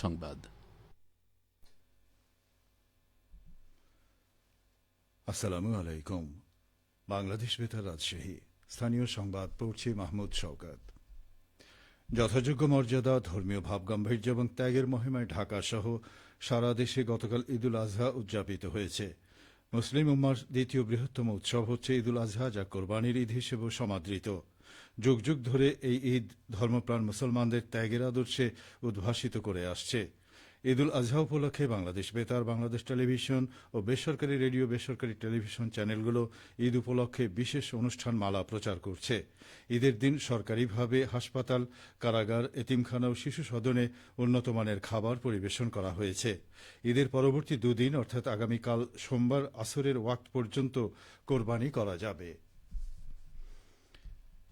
সংবাদ। আসসালামু আলাইকুম। বাংলাদেশ বেতার রাজশাহী। স্থানীয় সংবাদ পড়ছি মাহমুদ শওকাত। যথাযোগ্য মর্যাদা, ধর্মীয় ভাবগাম্ভীর্য এবং ত্যাগের মহিমায় ঢাকা সহ সারা দেশে গতকাল ঈদুল আজহা উদযাপিত হয়েছে। মুসলিম উম্মার দ্বিতীয় বৃহত্তম উৎসব হচ্ছে ঈদুল আজহা, যা কোরবানির ঈদ হিসেবেও সমাদৃত। যুগ যুগ ধরে এই ঈদ ধর্মপ্রাণ মুসলমানদের ত্যাগের আদর্শে উদ্ভাসিত করে আসছে। ঈদুল আজহা উপলক্ষে বাংলাদেশ বেতার, বাংলাদেশ টেলিভিশন ও বেসরকারি রেডিও, বেসরকারি টেলিভিশন চ্যানেলগুলো ঈদ উপলক্ষে বিশেষ অনুষ্ঠান মালা প্রচার করছে। ঈদের দিন সরকারিভাবে হাসপাতাল, কারাগার, এতিমখানা ও শিশু সদনে উন্নতমানের খাবার পরিবেশন করা হয়েছে। ঈদের পরবর্তী দুদিন, অর্থাৎ আগামীকাল সোমবার, আসরের ওয়াক্ত পর্যন্ত কোরবানি করা যাবে।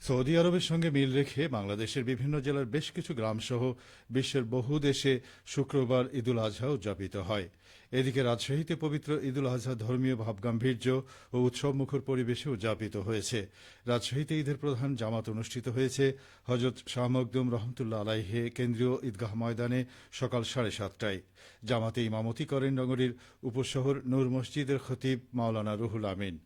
সৌদি আরবের সঙ্গে মিল রেখে বাংলাদেশের বিভিন্ন জেলার বেশ কিছু গ্রামসহ বিশ্বের বহু দেশে শুক্রবার ঈদুল আজহা উদযাপিত হয়। এদিকে রাজশাহীতে পবিত্র ঈদুল আজহা ধর্মীয় ভাবগাম্ভীর্য ও উৎসবমুখর পরিবেশে উদযাপিত হয়েছে। রাজশাহীতে ঈদের প্রধান জামাত অনুষ্ঠিত হয়েছে। হজরত শাহ মকদুম রহমতুল্লাহ আলাইহে কেন্দ্রীয় ঈদগাহ ময়দানে সকাল সাড়ে সাতটায়। জামাতে ইমামতি করেন নগরীর উপশহর নূর মসজিদের খতিব মাওলানা রুহুল আমিন।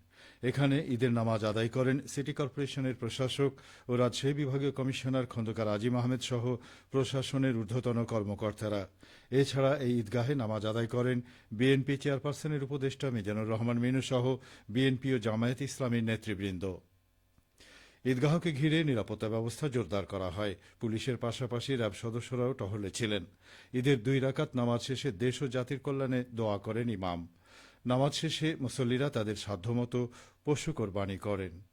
এখানে ঈদের নামাজ আদায় করেন সিটি কর্পোরেশনের প্রশাসক ও রাজশাহী বিভাগীয় কমিশনার খন্দকার আজিম আহমেদ সহ প্রশাসনের ঊর্ধ্বতন কর্মকর্তারা। এছাড়া এই ঈদগাহে নামাজ আদায় করেন বিএনপি চেয়ারপারসনের উপদেষ্টা মিজানুর রহমান মিনু সহ বিএনপি ও জামায়াত ইসলামীর নেতৃবৃন্দ। ঈদগাহকে ঘিরে নিরাপত্তা ব্যবস্থা জোরদার করা হয়। পুলিশের পাশাপাশি র্যাব সদস্যরাও টহলে ছিলেন। ঈদের দুই রাকাত নামাজ শেষে দেশ ও জাতির কল্যাণে দোয়া করেন ইমাম। নামাজ শেষে মুসল্লিরা তাদের সাধ্যমতো পশু কোরবানি করেন।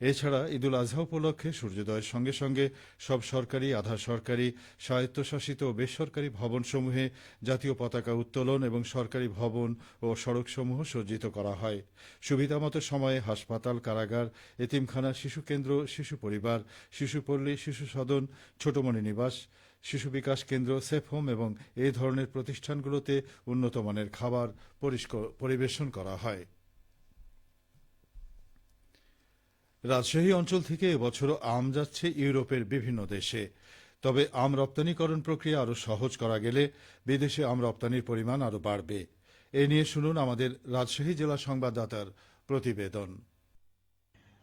এছাড়া ঈদুল আজহা উপলক্ষে সূর্যোদয়ের সঙ্গে সঙ্গে সব সরকারি, আধা সরকারি, স্বায়ত্তশাসিত ও বেসরকারি ভবনসমূহে জাতীয় পতাকা উত্তোলন এবং সরকারি ভবন ও সড়কসমূহ সজ্জিত করা হয়। সুবিধামতো সময়ে হাসপাতাল, কারাগার এতিমখানা শিশু কেন্দ্র, শিশু পরিবার শিশুপল্লী শিশু সদন ছোটমণি নিবাস, শিশু বিকাশ কেন্দ্র, সেফ হোম এবং এই ধরনের প্রতিষ্ঠানগুলোতে উন্নতমানের খাবার পরিবেশন করা হয়। রাজশাহী অঞ্চল থেকে এবছরও আম যাচ্ছে ইউরোপের বিভিন্ন দেশে। তবে আম রপ্তানিকরণ প্রক্রিয়া আরও সহজ করা গেলে বিদেশে আম রপ্তানির পরিমাণ আরও বাড়বে। এ নিয়ে শুনুন আমাদের রাজশাহী জেলা সংবাদদাতার প্রতিবেদন।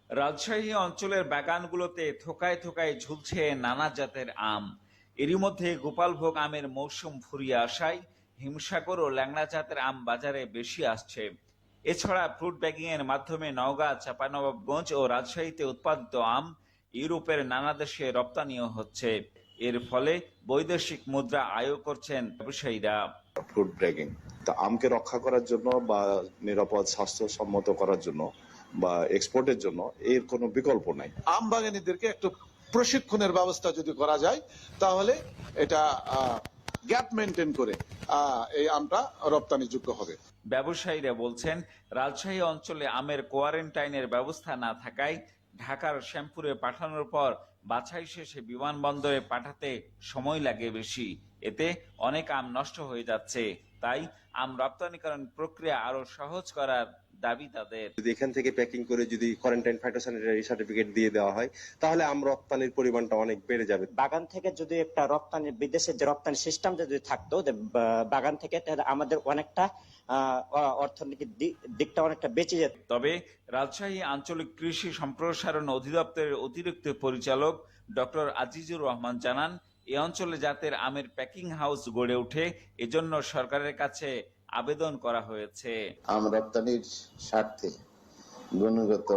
রাজশাহী অঞ্চলের বাগানগুলোতে থোকায় থোকায় ঝুলছে নানা জাতের আম। এরই মধ্যে গোপালভোগ আমের মৌসুম ফুরিয়ে আসায় হিমসাগর ও ল্যাংড়া জাতের আম বাজারে বেশি আসছে। এছাড়া ফ্রুট ব্যাগিং এর মাধ্যমে নওগাঁ চাঁপানবাবগঞ্জ ও রাজশাহীতে উৎপাদিত আম ইউরোপের নানা দেশে রপ্তানিও হচ্ছে। এর ফলে বৈদেশিক মুদ্রা আয় করছেন ব্যবসায়ীরা। ফ্রুট ব্রেকিং তা আমকে রক্ষা করার জন্য বা নিরাপদ স্বাস্থ্যসম্মত করার জন্য বা এক্সপোর্টের জন্য এর কোনো বিকল্প নাই। আম বাগানীদেরকে একটু প্রশিক্ষণের ব্যবস্থা যদি করা যায় তাহলে এটা গ্যাপ মেনটেন করে এই আমটা রপ্তানিযোগ্য হবে। ব্যবসায়ীরা বলছেন, রাজশাহী অঞ্চলে আমের কোয়ারেন্টাইনের ব্যবস্থা না থাকায় ঢাকার শ্যামপুরে পাঠানোর পর বাছাই শেষে বিমানবন্দরে পাঠাতে সময় লাগে বেশি। এতে অনেক আম নষ্ট হয়ে যাচ্ছে। তাই আম রপ্তানিকরণ প্রক্রিয়া আরও সহজ করার দাবি তাদের। যদি এখান থেকে প্যাকিং করে যদি কোয়ারেন্টাইন ফাইটোস্যানিটারি সার্টিফিকেট দিয়ে দেওয়া হয় তাহলে আম রপ্তানির পরিমাণটা অনেক বেড়ে যাবে। বাগান থেকে যদি একটা রপ্তানি বিদেশের যে রপ্তানি সিস্টেমটা যদি থাকতো যে বাগান থেকে তাহলে আমাদের অনেকটা অর্থনৈতিক দিকটা অনেকটা বেঁচে যেত। তবে রাজশাহী আঞ্চলিক কৃষি সম্প্রসারণ অধিদপ্তরের অতিরিক্ত পরিচালক ডক্টর আজিজুর রহমান জানান এ অঞ্চলে জাতের আমের প্যাকিং হাউস গড়ে ওঠে এজন্য সরকারের কাছে আবেদন করা হয়েছে। আম রপ্তানির স্বার্থে গুণগত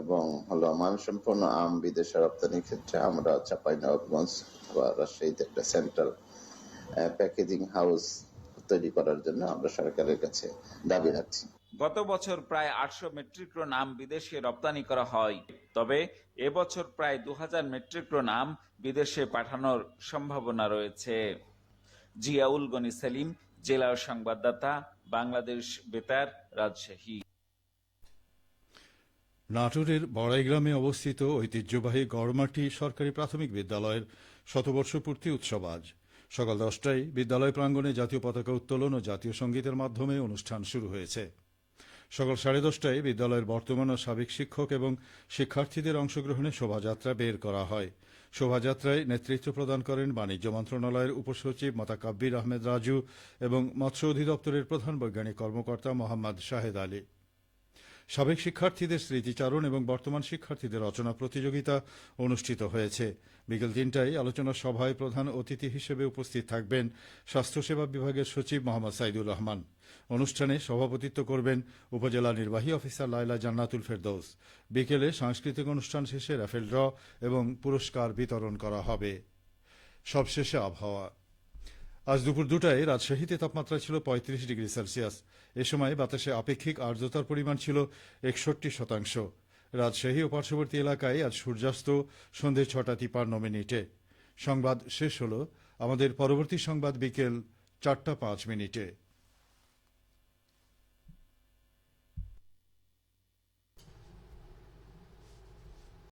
এবং হলো মানসম্পন্ন আম বিদেশে রপ্তানির ক্ষেত্রে আমরা চাঁপাইনবাবগঞ্জ বা রাজশাহীতে একটা সেন্ট্রাল প্যাকেজিং হাউস তৈরি করার জন্য আমরা সরকারের কাছে দাবি রাখছি। গত বছর প্রায় আটশো মেট্রিক টন আম বিদেশে রপ্তানি করা হয়। তবে এবছর প্রায় দু হাজার মেট্রিক টন আম বিদেশে পাঠানোর সম্ভাবনা রয়েছে। জিয়াউল গনি সেলিম জেলা সংবাদদাতা, বাংলাদেশ বেতার, রাজশাহী। নাটোরের বড়াইগ্রামে অবস্থিত ঐতিহ্যবাহী গড়মাটি সরকারি প্রাথমিক বিদ্যালয়ের শতবর্ষ পূর্তি উৎসব আজ। সকাল দশটায় বিদ্যালয় প্রাঙ্গণে জাতীয় পতাকা উত্তোলন ও জাতীয় সঙ্গীতের মাধ্যমে অনুষ্ঠান শুরু হয়েছে। সকাল সাড়ে দশটায় বিদ্যালয়ের বর্তমান ও সাবেক শিক্ষক এবং শিক্ষার্থীদের অংশগ্রহণে শোভাযাত্রা বের করা হয়। শোভাযাত্রায় নেতৃত্ব প্রদান করেন বাণিজ্য মন্ত্রণালয়ের উপসচিব মোতাকাব্বির আহমেদ রাজু এবং মৎস্য অধিদপ্তরের প্রধান বৈজ্ঞানিক কর্মকর্তা মোহাম্মদ শাহেদ আলী। সাবেক শিক্ষার্থীদের স্মৃতিচারণ এবং বর্তমান শিক্ষার্থীদের রচনা প্রতিযোগিতা অনুষ্ঠিত হয়েছে। বিকেল তিনটায় আলোচনা সভায় প্রধান অতিথি হিসেবে উপস্থিত থাকবেন স্বাস্থ্যসেবা বিভাগের সচিব মোহাম্মদ সাইদুর রহমান। অনুষ্ঠানে সভাপতিত্ব করবেন উপজেলা নির্বাহী অফিসার লাইলা জান্নাতুল ফেরদৌস। বিকেলে সাংস্কৃতিক অনুষ্ঠান শেষে রাফেল ড্র এবং পুরস্কার বিতরণ করা হবে। সবশেষে আবহাওয়া। আজ দুপুর দুটায় রাজশাহীতে তাপমাত্রা ছিল পঁয়ত্রিশ ডিগ্রি সেলসিয়াস। এ সময় বাতাসে আপেক্ষিক আর্দ্রতার পরিমাণ ছিল একষট্টি শতাংশ। রাজশাহী ও পার্শ্ববর্তী এলাকায় আজ সূর্যাস্ত সন্ধে ছটা তিপান্ন মিনিটে। সংবাদ শেষ হল আমাদের পরবর্তী সংবাদ বিকেল চারটা পাঁচ মিনিটে।